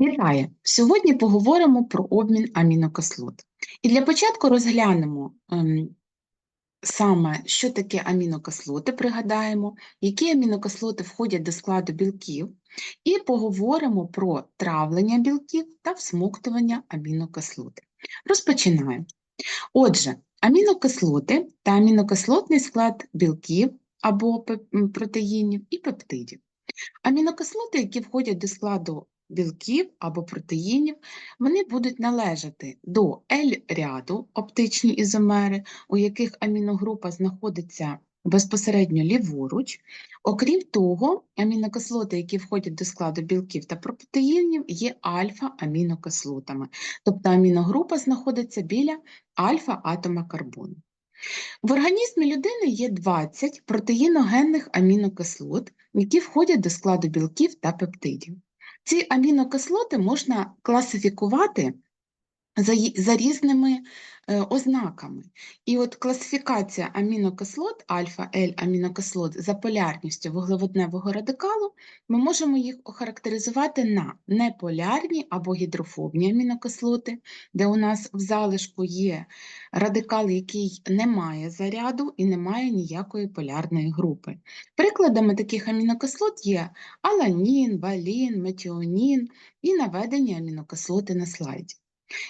Вітаю! Сьогодні поговоримо про обмін амінокислот. І для початку розглянемо ем, саме, що таке амінокислоти, пригадаємо, які амінокислоти входять до складу білків, і поговоримо про травлення білків та всмоктування амінокислот. Розпочинаємо. Отже, амінокислоти та амінокислотний склад білків або протеїнів і пептидів. Амінокислоти, які входять до складу білків або протеїнів, вони будуть належати до L-ряду оптичні ізомери, у яких аміногрупа знаходиться безпосередньо ліворуч. Окрім того, амінокислоти, які входять до складу білків та протеїнів, є альфа-амінокислотами, тобто аміногрупа знаходиться біля альфа-атома карбону. В організмі людини є 20 протеїногенних амінокислот, які входять до складу білків та пептидів. Ці амінокислоти можна класифікувати за за різними ознаками. І от класифікація амінокислот, альфа-Л амінокислот за полярністю вуглеводневого радикалу, ми можемо їх охарактеризувати на неполярні або гідрофобні амінокислоти, де у нас в залишку є радикал, який не має заряду і не має ніякої полярної групи. Прикладами таких амінокислот є аланін, валін, метіонін і наведені амінокислоти на слайді.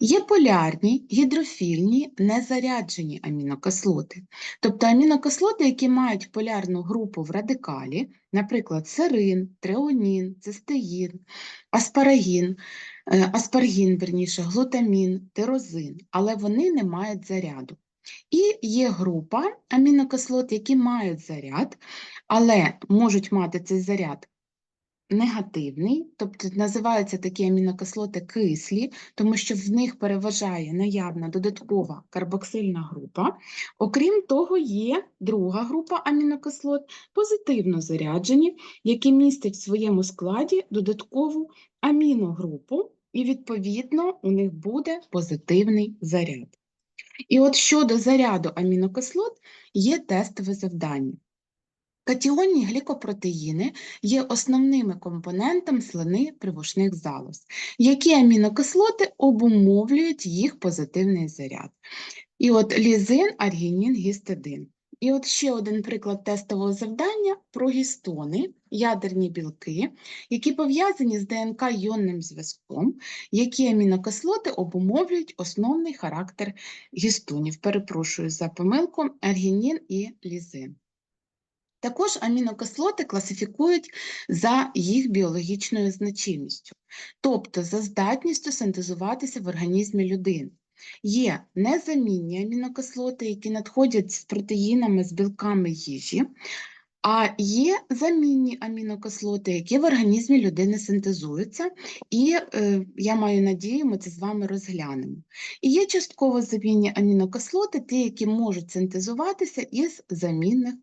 Є полярні, гідрофільні, незаряджені амінокислоти, тобто амінокислоти, які мають полярну групу в радикалі, наприклад, серин, треонін, цистеїн, аспарагін, е, аспаргін, верніше, глутамін, тирозин, але вони не мають заряду. І є група амінокислот, які мають заряд, але можуть мати цей заряд негативний, тобто називаються такі амінокислоти кислі, тому що в них переважає наявна додаткова карбоксильна група. Окрім того, є друга група амінокислот, позитивно заряджені, які містять в своєму складі додаткову аміногрупу, і, відповідно, у них буде позитивний заряд. І от щодо заряду амінокислот є тестове завдання. Катіонні глікопротеїни є основними компонентами слини привушних залоз, які амінокислоти обумовлюють їх позитивний заряд. І от лізин, аргінін, гістидин. І от ще один приклад тестового завдання про гістони, ядерні білки, які пов'язані з ДНК йонним зв'язком, які амінокислоти обумовлюють основний характер гістонів. Перепрошую за помилку, аргінін і лізин. Також амінокислоти класифікують за їх біологічною значимістю, тобто за здатністю синтезуватися в організмі людини. Є незамінні амінокислоти, які надходять з протеїнами, з білками їжі, а є замінні амінокислоти, які в організмі людини синтезуються, і е, я маю надію, ми це з вами розглянемо. І є частково замінні амінокислоти, ті, які можуть синтезуватися із замінних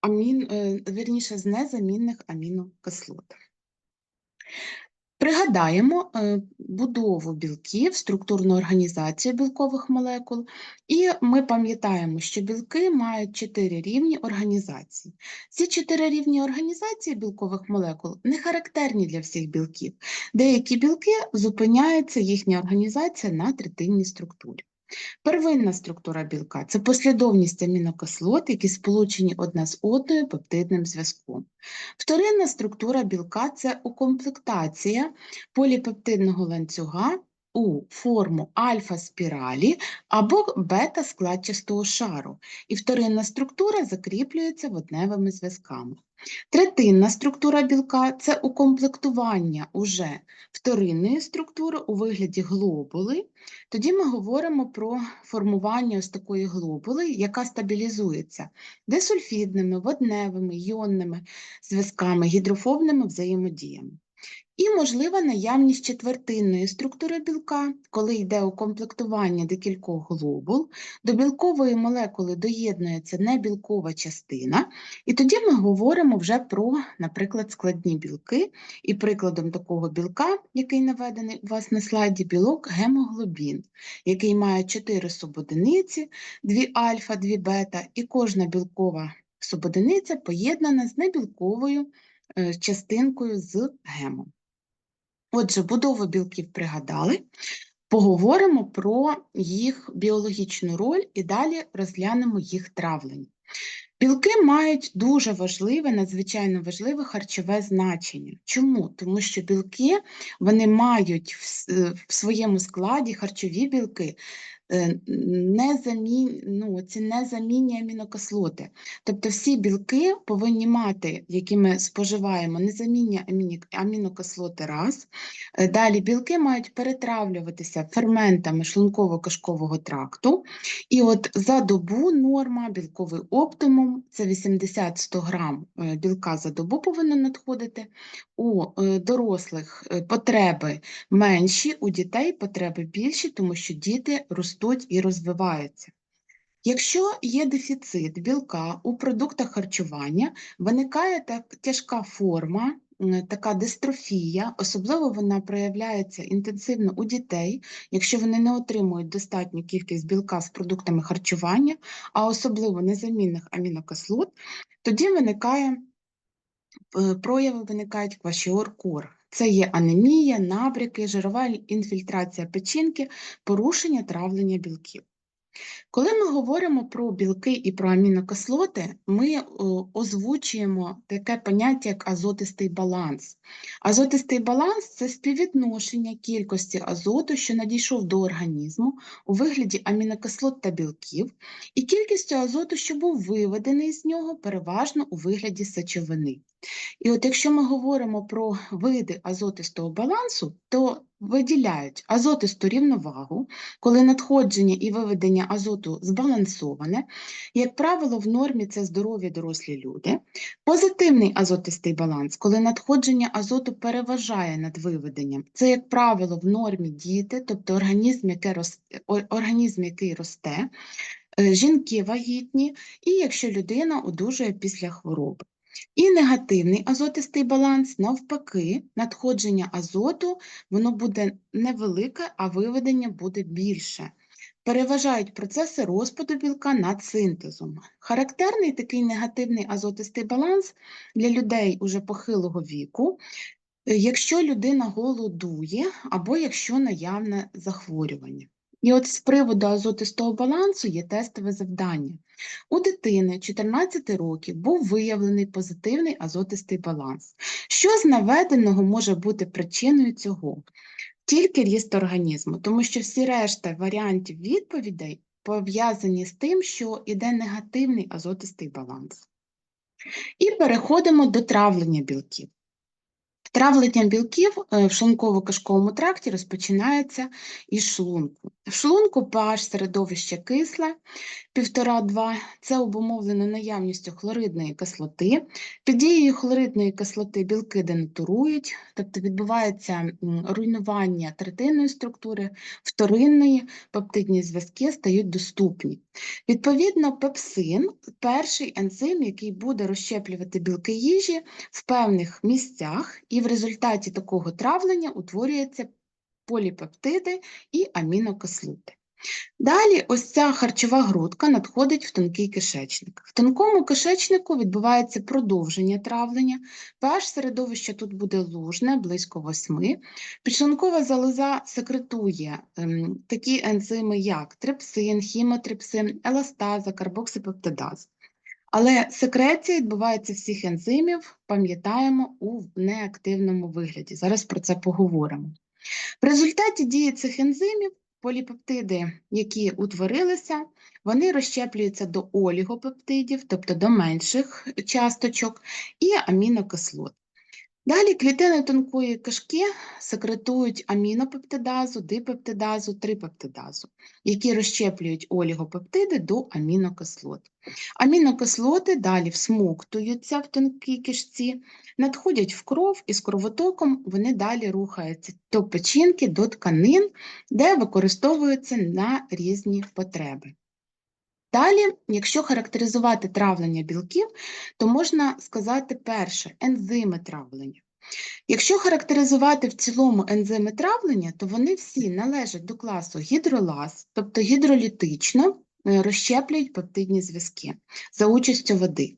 амін, е, вірніше, з незамінних амінокислот. Пригадаємо е, будову білків, структурну організацію білкових молекул, і ми пам'ятаємо, що білки мають чотири рівні організації. Ці чотири рівні організації білкових молекул не характерні для всіх білків. Деякі білки зупиняються їхня організація на третинній структурі. Первинна структура білка це послідовність амінокислот, які сполучені одна з одною пептидним зв'язком. Вторинна структура білка це укомплектація поліпептидного ланцюга у форму альфа-спіралі або бета-складчастого шару, і вторинна структура закріплюється водневими зв'язками. Третинна структура білка це укомплектування уже вторинної структури у вигляді глобули. Тоді ми говоримо про формування ось такої глобули, яка стабілізується десульфідними, водневими, йонними зв'язками, гідрофобними взаємодіями. І можлива наявність четвертинної структури білка, коли йде укомплектування декількох глобул, до білкової молекули доєднується небілкова частина, і тоді ми говоримо вже про, наприклад, складні білки. І прикладом такого білка, який наведений у вас на слайді, білок гемоглобін, який має 4 субодиниці, 2 альфа, 2 бета, і кожна білкова субодиниця поєднана з небілковою е, частинкою з гемом. Отже, будову білків пригадали, поговоримо про їх біологічну роль і далі розглянемо їх травлення. Білки мають дуже важливе, надзвичайно важливе харчове значення. Чому? Тому що білки вони мають в, своєму складі харчові білки, незамін, ну, ці незамінні амінокислоти. Тобто всі білки повинні мати, які ми споживаємо, незамінні аміні- амінокислоти раз. Е, Далі білки мають перетравлюватися ферментами шлунково-кишкового тракту. І от за добу норма, білковий оптимум це 80-100 грам е, білка за добу повинно надходити. У е, дорослих е, потреби менші, у дітей потреби більші, тому що діти ростуть і розвиваються. Якщо є дефіцит білка у продуктах харчування, виникає так, тяжка форма, така дистрофія, особливо вона проявляється інтенсивно у дітей, якщо вони не отримують достатню кількість білка з продуктами харчування, а особливо незамінних амінокислот, тоді виникає е, прояви виникають квашіор-кор. Це є анемія, набряки, жирова інфільтрація печінки, порушення травлення білків. Коли ми говоримо про білки і про амінокислоти, ми озвучуємо таке поняття, як азотистий баланс. Азотистий баланс це співвідношення кількості азоту, що надійшов до організму у вигляді амінокислот та білків, і кількістю азоту, що був виведений з нього, переважно у вигляді сечовини. І от якщо ми говоримо про види азотистого балансу, то виділяють азотисту рівновагу, коли надходження і виведення азоту збалансоване, як правило, в нормі це здорові дорослі люди. Позитивний азотистий баланс, коли надходження азоту переважає над виведенням, це, як правило, в нормі діти, тобто організм, який росте, організм, який росте, е, жінки вагітні, і якщо людина одужує після хвороби. І негативний азотистий баланс, навпаки, надходження азоту воно буде невелике, а виведення буде більше. Переважають процеси розпаду білка над синтезом. Характерний такий негативний азотистий баланс для людей уже похилого віку, е, якщо людина голодує або якщо наявне захворювання. І от з приводу азотистого балансу є тестове завдання. У дитини 14 років був виявлений позитивний азотистий баланс. Що з наведеного може бути причиною цього? Тільки ріст організму, тому що всі решта варіантів відповідей пов'язані з тим, що іде негативний азотистий баланс. І переходимо до травлення білків. Травлення білків е, в шлунково-кишковому тракті розпочинається із шлунку. В шлунку pH середовище кисле 1,5-2, це обумовлено наявністю хлоридної кислоти. Під дією хлоридної кислоти білки денатурують, тобто відбувається руйнування третинної структури, вторинної, пептидні зв'язки стають доступні. Відповідно, пепсин – перший ензим, який буде розщеплювати білки їжі в певних місцях, і в результаті такого травлення утворюються поліпептиди і амінокислоти. Далі ось ця харчова грудка надходить в тонкий кишечник. В тонкому кишечнику відбувається продовження травлення, pH середовище тут буде лужне, близько 8. Підшлункова залоза секретує ем, такі ензими, як трипсин, хімотрипсин, еластаза, карбоксипептидаз. Але секреція відбувається всіх ензимів, пам'ятаємо, у неактивному вигляді. Зараз про це поговоримо. В результаті дії цих ензимів поліпептиди, які утворилися, вони розщеплюються до олігопептидів, тобто до менших часточок, і амінокислот. Далі клітини тонкої кишки секретують амінопептидазу, дипептидазу, трипептидазу, які розщеплюють олігопептиди до амінокислот. Амінокислоти далі всмоктуються в тонкій кишці, надходять в кров і з кровотоком вони далі рухаються до печінки, до тканин, де використовуються на різні потреби. Далі, якщо характеризувати травлення білків, то можна сказати перше ензими травлення. Якщо характеризувати в цілому ензими травлення, то вони всі належать до класу гідролаз, тобто гідролітично е, розщеплюють пептидні зв'язки за участю води.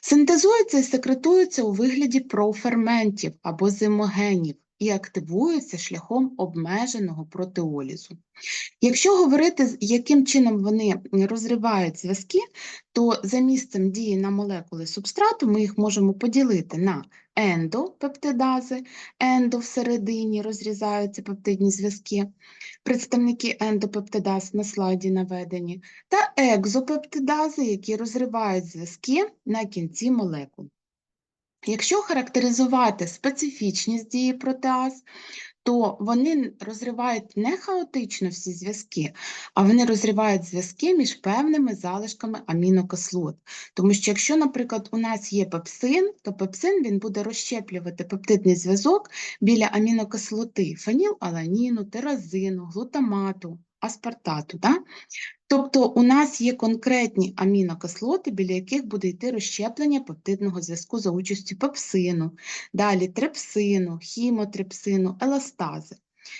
Синтезуються і секретуються у вигляді проферментів або зимогенів, і активуються шляхом обмеженого протеолізу. Якщо говорити, яким чином вони розривають зв'язки, то за місцем дії на молекули субстрату ми їх можемо поділити на ендопептидази, ендо всередині розрізаються пептидні зв'язки, представники ендопептидаз на слайді наведені, та екзопептидази, які розривають зв'язки на кінці молекул. Якщо характеризувати специфічність дії протеаз, то вони розривають не хаотично всі зв'язки, а вони розривають зв'язки між певними залишками амінокислот. Тому що якщо, наприклад, у нас є пепсин, то пепсин він буде розщеплювати пептидний зв'язок біля амінокислоти фенілаланіну, тиразину, глутамату, аспартату. Да? Тобто у нас є конкретні амінокислоти, біля яких буде йти розщеплення пептидного зв'язку за участю пепсину, далі трипсину, хімотрипсину, еластази.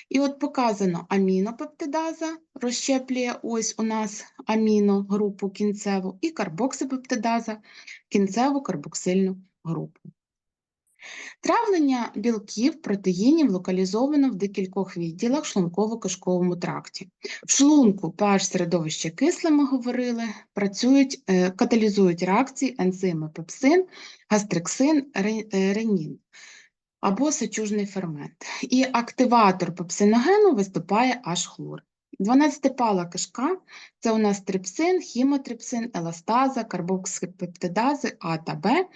І от показано амінопептидаза розщеплює ось у нас аміногрупу кінцеву і карбоксипептидаза кінцеву карбоксильну групу. Травлення білків, протеїнів локалізовано в декількох відділах шлунково-кишковому тракті. В шлунку pH середовище кисле, ми говорили, працюють, е, каталізують реакції ензими пепсин, гастриксин, е, ренін або сечужний фермент. І активатор пепсиногену виступає аж хлор. 12-пала кишка – це у нас трипсин, хімотрипсин, еластаза, карбоксипептидази А та Б,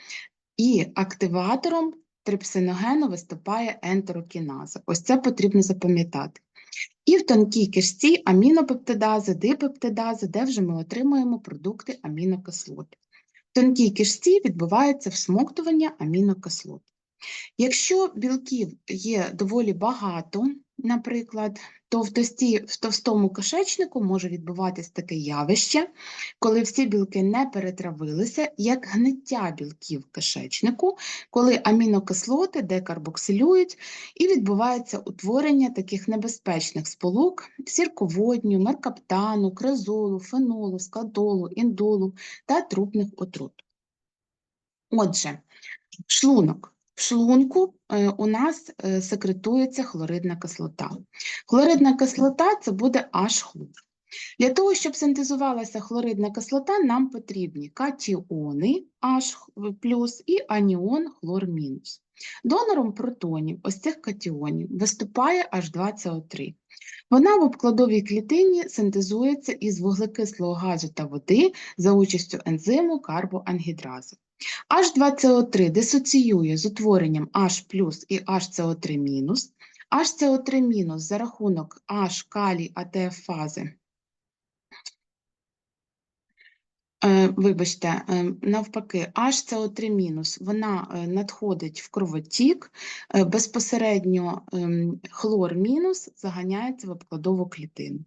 і активатором трипсиногену виступає ентерокіназа. Ось це потрібно запам'ятати. І в тонкій кишці амінопептидази, дипептидази, де вже ми отримуємо продукти амінокислот. В тонкій кишці відбувається всмоктування амінокислот. Якщо білків є доволі багато, наприклад, то в, тості, в товстому кишечнику може відбуватись таке явище, коли всі білки не перетравилися, як гниття білків кишечнику, коли амінокислоти декарбоксилюють і відбувається утворення таких небезпечних сполук сірководню, меркаптану, кризолу, фенолу, складолу, індолу та трупних отрут. Отже, шлунок. В шлунку е, у нас е, секретується хлоридна кислота. Хлоридна кислота це буде H-хлор. Для того, щоб синтезувалася хлоридна кислота, нам потрібні катіони H і аніон хлор. Донором протонів ось цих катіонів виступає H2CO3. Вона в обкладовій клітині синтезується із вуглекислого газу та води за участю ензиму карбоангідрази. H2CO3 дисоціює з утворенням H і HCO3-. HCO3- за рахунок H калій АТФ фази. Е, Вибачте, е, навпаки, HCO3- вона е, надходить в кровотік, е, безпосередньо ем, хлор мінус заганяється в обкладову клітину.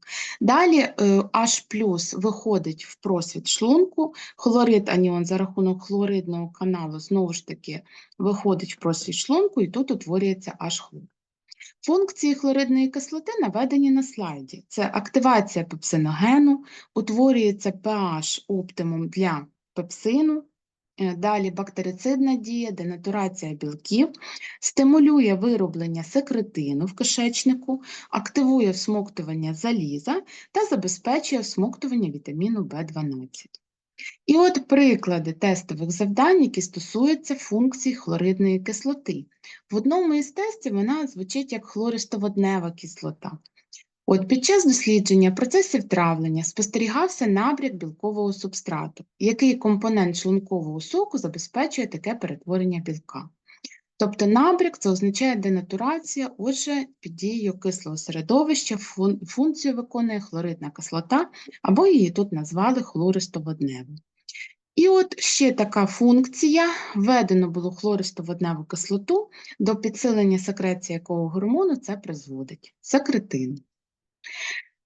Далі е, H виходить в просвіт шлунку, хлорид аніон за рахунок хлоридного каналу знову ж таки виходить в просвіт шлунку і тут утворюється H-хлор. Функції хлоридної кислоти наведені на слайді. Це активація пепсиногену, утворюється pH оптимум для пепсину, е, далі бактерицидна дія, денатурація білків, стимулює вироблення секретину в кишечнику, активує всмоктування заліза та забезпечує всмоктування вітаміну В12. І от приклади тестових завдань, які стосуються функцій хлоридної кислоти. В одному із тестів вона звучить як хлористоводнева кислота. От під час дослідження процесів травлення спостерігався набряк білкового субстрату, який компонент шлункового соку забезпечує таке перетворення білка. Тобто набряк це означає денатурація, отже, під дією кислого середовища фун- функцію виконує хлоридна кислота, або її тут назвали хлористоводневу. І от ще така функція: введено було хлористоводневу кислоту, до підсилення секреції якого гормону це призводить секретин.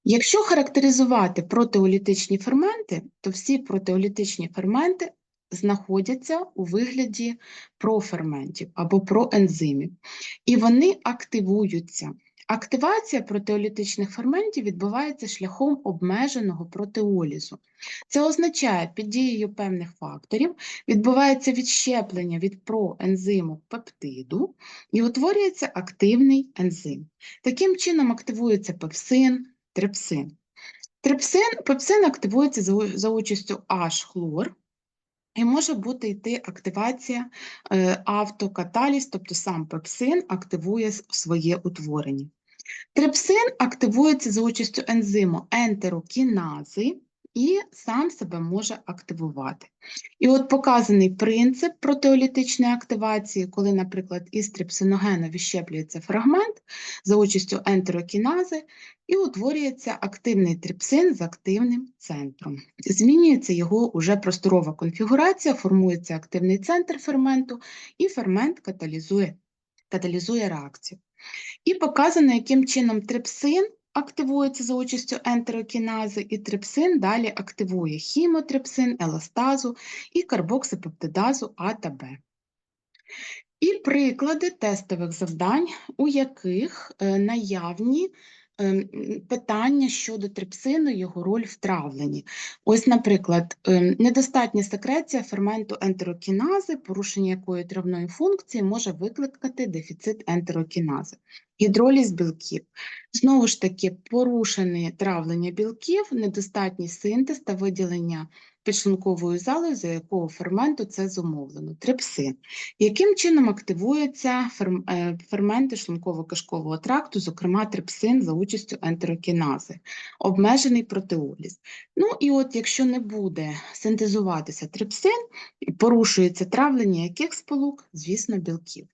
Якщо характеризувати протеолітичні ферменти, то всі протеолітичні ферменти знаходяться у вигляді проферментів або проензимів, і вони активуються Активація протеолітичних ферментів відбувається шляхом обмеженого протеолізу. Це означає, під дією певних факторів відбувається відщеплення від проензиму пептиду і утворюється активний ензим. Таким чином активується пепсин, трипсин. Трипсин, пепсин активується за участю H-хлор, і може бути йти активація е, автокаталіз, тобто сам пепсин активує своє утворення. Трепсин активується за участю ензиму ентерокінази і сам себе може активувати. І от показаний принцип протеолітичної активації, коли, наприклад, із трипсиногену відщеплюється фрагмент за участю ентерокінази і утворюється активний трипсин з активним центром. Змінюється його уже просторова конфігурація, формується активний центр ферменту, і фермент каталізує, каталізує реакцію. І показано, яким чином трипсин активується за участю ентерокінази, і трипсин далі активує хімотрипсин, еластазу і карбоксипептидазу А та Б. І приклади тестових завдань, у яких е, наявні питання щодо трипсину, його роль в травленні. Ось, наприклад, е, недостатня секреція ферменту ентерокінази, порушення якої травної функції може викликати дефіцит ентерокінази. Гідроліз білків. Знову ж таки, порушене травлення білків, недостатній синтез та виділення підшлунковою залозою, якого ферменту це зумовлено. Трипсин. Яким чином активуються е, ферменти шлунково-кишкового тракту, зокрема трипсин за участю ентерокінази, обмежений протеоліз. Ну і от якщо не буде синтезуватися трипсин, порушується травлення яких сполук? Звісно, білків.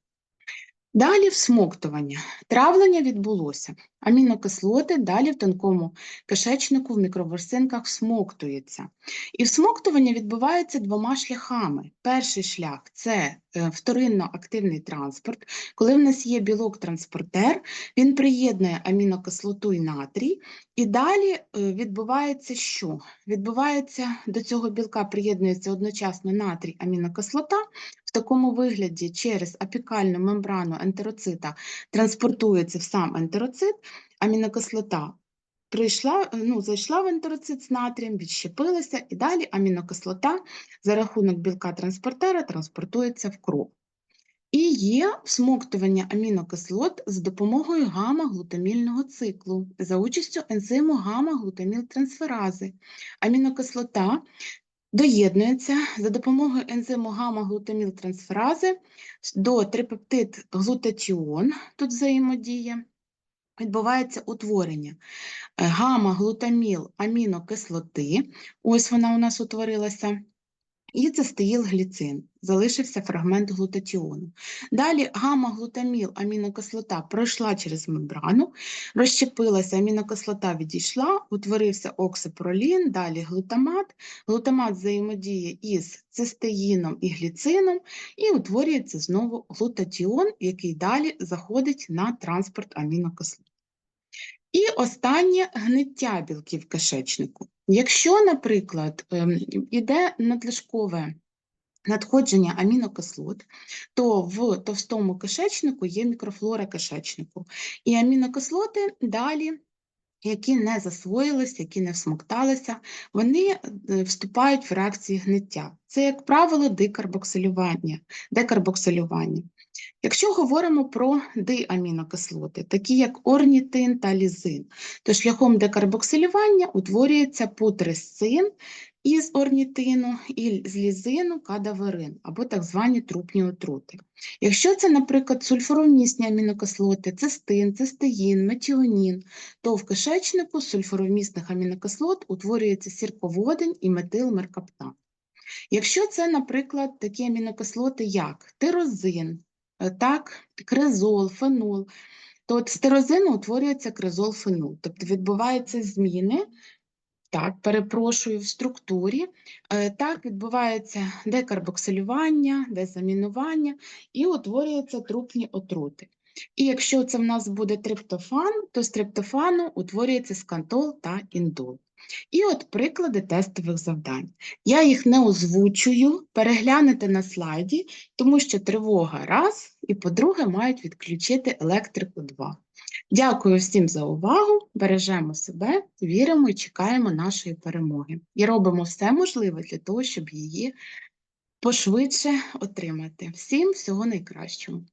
Далі всмоктування. Травлення відбулося. Амінокислоти далі в тонкому кишечнику в мікроворсинках всмоктуються. І всмоктування відбувається двома шляхами. Перший шлях це е, вторинно-активний транспорт. Коли в нас є білок-транспортер, він приєднує амінокислоту і натрій, і далі е, відбувається що? Відбувається до цього білка приєднується одночасно натрій амінокислота. В такому вигляді через апікальну мембрану ентероцита транспортується в сам ентероцит, амінокислота прийшла, е, ну, зайшла в ентероцит з натрієм, відщепилася, і далі амінокислота за рахунок білка транспортера транспортується в кров. І є всмоктування амінокислот з допомогою гамма-глутамільного циклу за участю ензиму гамма-глутамілтрансферази. Амінокислота доєднується за допомогою ензиму гамма-глутамілтрансферази до трипептид глутатіон, тут взаємодія, відбувається утворення е, гамма-глутаміл амінокислоти, ось вона у нас утворилася, і цистеїлгліцин, залишився фрагмент глутатіону. Далі гамма-глутаміл амінокислота пройшла через мембрану, розщепилася, амінокислота відійшла, утворився оксипролін, далі глутамат. Глутамат взаємодіє із цистеїном і гліцином і утворюється знову глутатіон, який далі заходить на транспорт амінокислот. І останнє гниття білків кишечнику. Якщо, наприклад, ем, іде надлишкове надходження амінокислот, то в товстому кишечнику є мікрофлора кишечнику. І амінокислоти далі, які не засвоїлись, які не всмокталися, вони е, вступають в реакції гниття. Це, як правило, дикарбоксилювання. декарбоксилювання. Якщо говоримо про диамінокислоти, такі як орнітин та лізин, то шляхом декарбоксилювання утворюється путресцин із орнітину і з лізину кадаверин, або так звані трупні отрути. Якщо це, наприклад, сульфуровмісні амінокислоти, цистин, цистеїн, метіонін, то в кишечнику з сульфуровмісних амінокислот утворюється сірководень і метилмеркаптан. Якщо це, наприклад, такі амінокислоти, як тирозин, так, кризол, фенол, то от з тирозину утворюється кризол-фенол, тобто відбуваються зміни, так, перепрошую, в структурі, е, так, відбувається декарбоксилювання, дезамінування і утворюються трупні отрути. І якщо це в нас буде триптофан, то з триптофану утворюється скантол та індол. І от приклади тестових завдань. Я їх не озвучую, переглянете на слайді, тому що тривога раз, і по-друге, мають відключити електрику два. Дякую всім за увагу. Бережемо себе, віримо і чекаємо нашої перемоги. І робимо все можливе для того, щоб її пошвидше отримати. Всім всього найкращого.